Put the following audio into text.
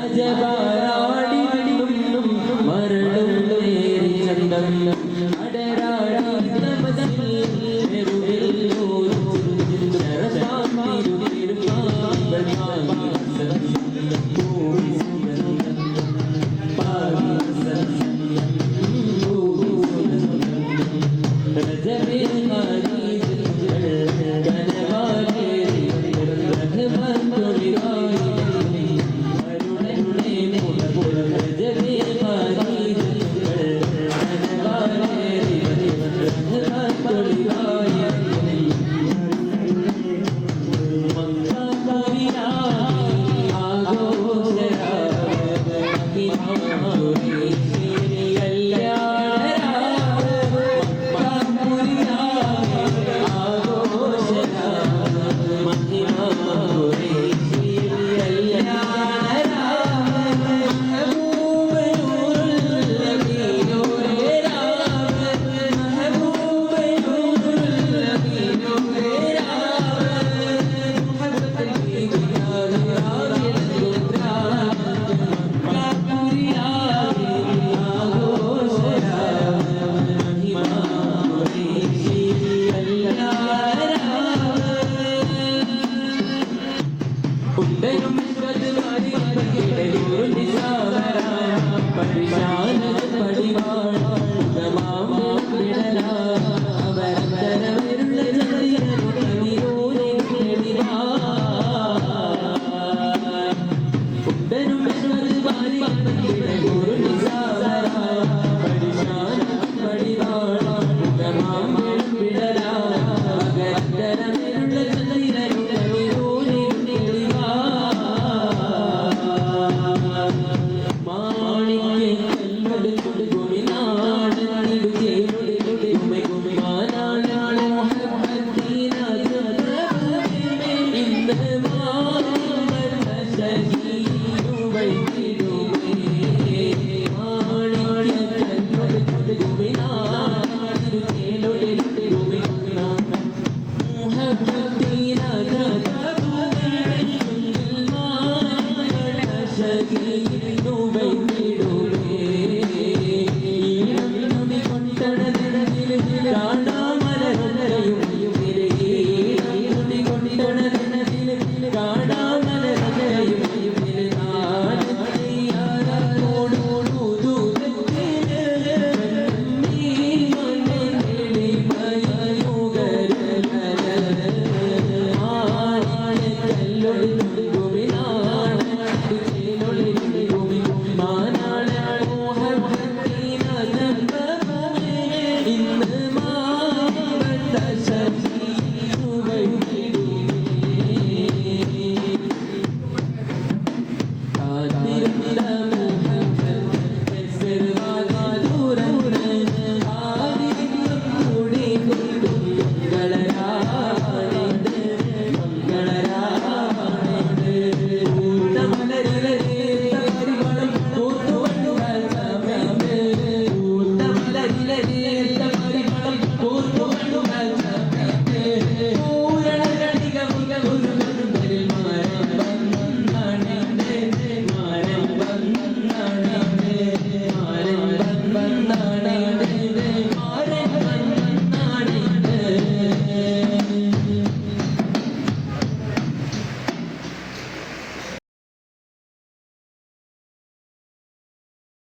അജപാരാടി നിന്നും മരണം നേരി ചന്തം Yeah, yeah, yeah. रखती रखती